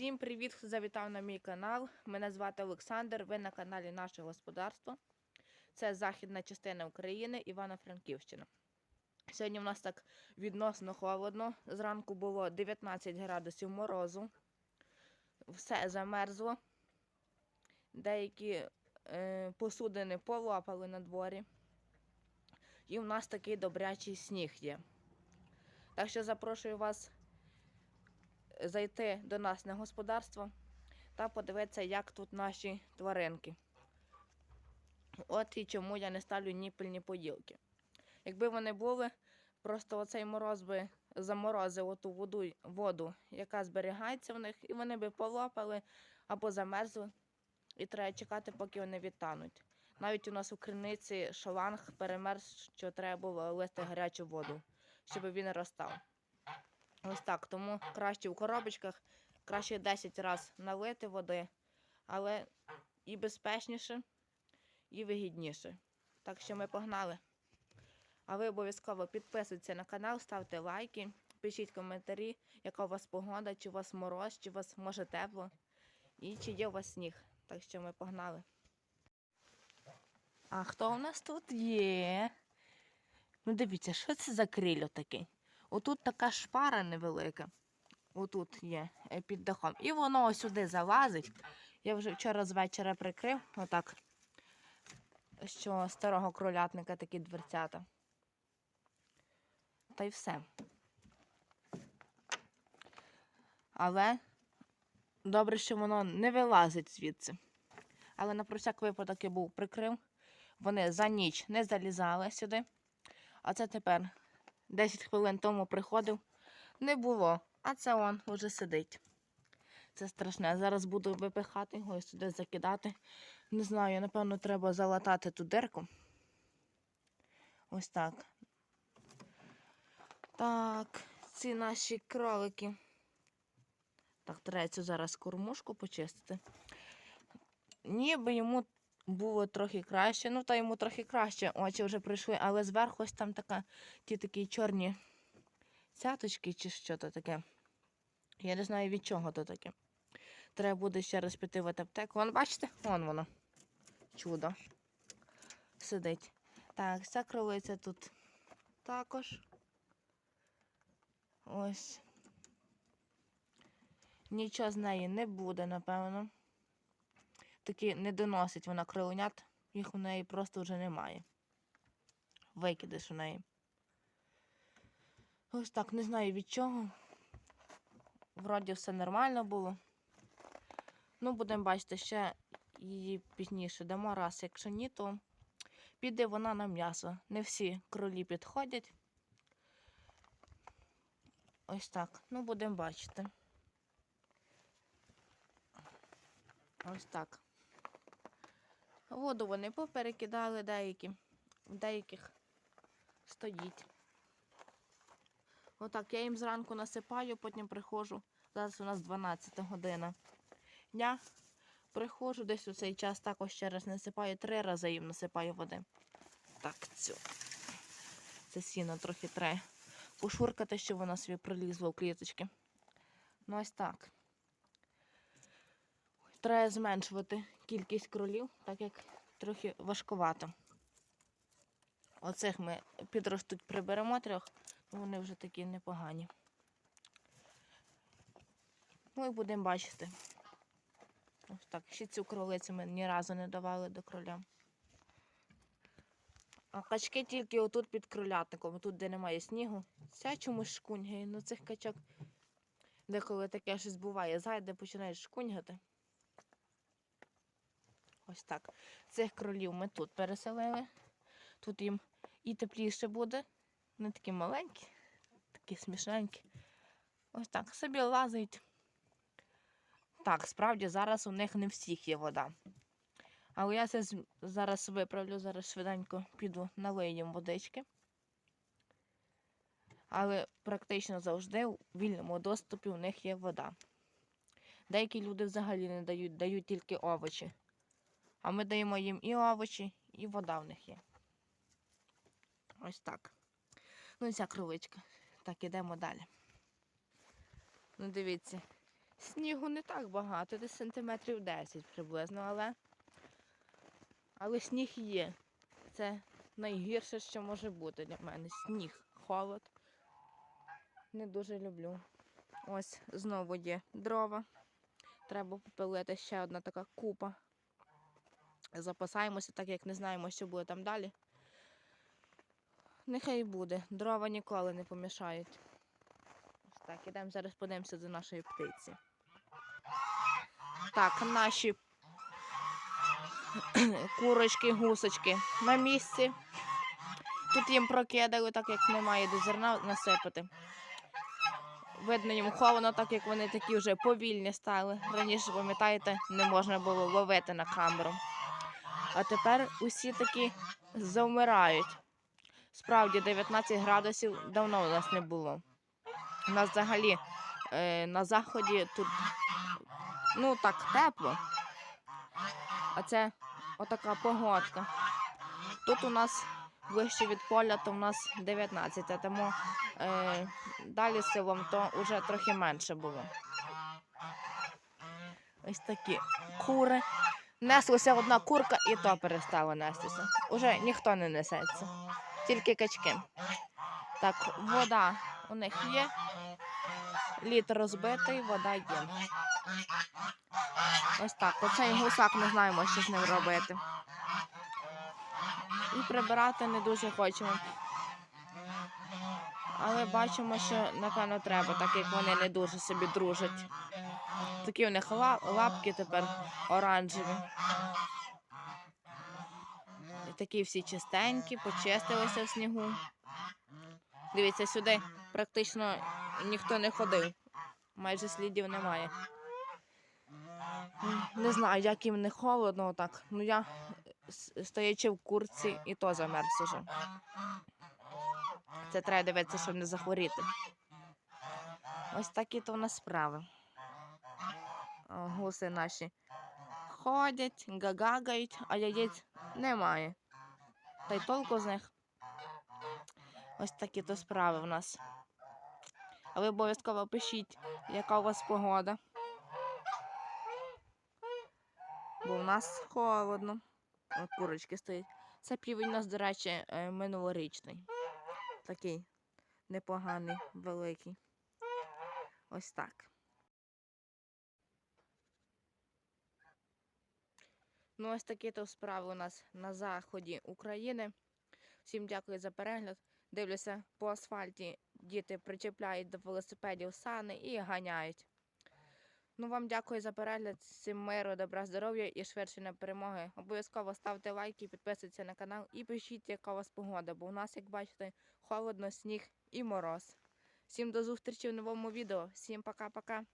Всім привіт, хто завітав на мій канал. Мене звати Олександр. Ви на каналі Наше Господарство. Це західна частина України, Івано-Франківщина. Сьогодні в нас так відносно холодно. Зранку було 19 градусів морозу. Все замерзло. Деякі е, посудини полопали на дворі. І в нас такий добрячий сніг є. Так що запрошую вас зайти до нас на господарство та подивитися, як тут наші тваринки. От і чому я не ставлю ніпельні поділки. Якби вони були, просто оцей мороз би заморозив оту воду, воду, яка зберігається в них, і вони би полопали або замерзли, і треба чекати, поки вони відтануть. Навіть у нас у криниці шланг перемерз, що треба було лити гарячу воду, щоб він розстав. Ось так, тому краще в коробочках, краще 10 разів налити води, але і безпечніше, і вигідніше. Так що ми погнали. А ви обов'язково підписуйтесь на канал, ставте лайки, пишіть коментарі, яка у вас погода, чи у вас мороз, чи у вас може тепло, і чи є у вас сніг. Так що ми погнали. А хто у нас тут є? Ну дивіться, що це за крило таке? Отут така шпара невелика. Отут є е, під дахом. І воно ось сюди залазить. Я вже вчора з вечора прикрив, отак, що старого кролятника такі дверцята. Та й все. Але добре, що воно не вилазить звідси. Але на про всяк випадок я був прикрив. Вони за ніч не залізали сюди. А це тепер 10 хвилин тому приходив, не було, а це он вже сидить. Це страшне. Зараз буду випихати його і сюди закидати. Не знаю, напевно, треба залатати ту дирку. Ось так. Так, ці наші кролики. Так, треба цю зараз кормушку почистити. Ніби йому було трохи краще. Ну, та йому трохи краще. Очі вже прийшли, але зверху ось там така, ті такі чорні цяточки чи що то таке. Я не знаю від чого то таке. Треба буде ще раз піти в аптеку. Вон, бачите? Вон воно. Чудо. Сидить. Так, ця кролиця тут також. Ось. Нічого з неї не буде, напевно таки не доносить вона кроленят, їх у неї просто вже немає. Викидиш у неї. Ось так, не знаю від чого. Вроді все нормально було. Ну, будемо бачити, ще її пізніше дамо раз. Якщо ні, то піде вона на м'ясо. Не всі кролі підходять. Ось так. Ну, будемо бачити. Ось так. Воду вони поперекидали деякі, в деяких стоїть. Отак, я їм зранку насипаю, потім приходжу. Зараз у нас 12 година дня. Приходжу десь у цей час також ще раз насипаю, три рази їм насипаю води. Так, цю. Це сіно трохи треба пошуркати, щоб воно собі прилізло в кліточки. Ну ось так. Треба зменшувати кількість кролів, так як трохи важкувато. Оцих ми підростуть приберемо трьох, вони вже такі непогані. Ну і будемо бачити. Ось так. Ще цю кролицю ми ні разу не давали до кроля. А качки тільки отут під кролятником, тут, де немає снігу. Ця чомусь шкуньгає. Ну цих качок деколи таке щось буває. Зайде, починаєш шкуньгати. Ось так. Цих кролів ми тут переселили. Тут їм і тепліше буде. Не такі маленькі, такі смішненькі. Ось так. Собі лазить. Так, справді зараз у них не всіх є вода. Але я це зараз виправлю, зараз швиденько піду налию їм водички. Але практично завжди у вільному доступі у них є вода. Деякі люди взагалі не дають, дають тільки овочі. А ми даємо їм і овочі, і вода в них є. Ось так. Ну і ця кроличка. Так, ідемо далі. Ну, дивіться, Снігу не так багато, десь сантиметрів 10 приблизно, але, але сніг є. Це найгірше, що може бути для мене. Сніг, холод. Не дуже люблю. Ось знову є дрова. Треба попилити ще одна така купа. Запасаємося, так як не знаємо, що буде там далі. Нехай буде. Дрова ніколи не помішають. Так, ідемо зараз подивимося до нашої птиці. Так, наші курочки, гусочки на місці. Тут їм прокидали, так як немає де зерна насипати. Видно їм ховано, так як вони такі вже повільні стали. Раніше, пам'ятаєте, не можна було ловити на камеру. А тепер усі такі завмирають. Справді, 19 градусів давно у нас не було. У нас взагалі е, на заході тут ну так тепло. А це отака погодка. Тут у нас вище від поля, то у нас 19, а тому е, далі селом то вже трохи менше було. Ось такі кури. Неслася одна курка і то перестала нестися. Уже ніхто не несеться, тільки качки. Так, вода у них є. Лід розбитий, вода є. Ось так. Оцей гусак не знаємо, що з ним робити. І прибирати не дуже хочемо. Але бачимо, що напевно треба, так як вони не дуже собі дружать. Такі у них лапки тепер оранжеві. І такі всі чистенькі, почистилися в снігу. Дивіться, сюди практично ніхто не ходив. Майже слідів немає. Не знаю, як їм не холодно отак. Ну я стоячи в курці і то замерз уже. Це треба дивитися, щоб не захворіти. Ось такі то в нас справи. Гуси наші ходять, гагагають, а яєць немає. Та й толку з них. Ось такі то справи в нас. А ви обов'язково пишіть, яка у вас погода. Бо в нас холодно. Курочки стоять. Це півень у нас, до речі, е, минулорічний. Такий непоганий, великий. Ось так. Ну, ось такі то справи у нас на заході України. Всім дякую за перегляд. Дивлюся, по асфальті діти причепляють до велосипедів сани і ганяють. Ну, вам дякую за перегляд. Всім миру, добра, здоров'я і швидше перемоги. Обов'язково ставте лайки, підписуйтесь на канал і пишіть, яка у вас погода, бо у нас, як бачите, холодно, сніг і мороз. Всім до зустрічі в новому відео. Всім пока-пока.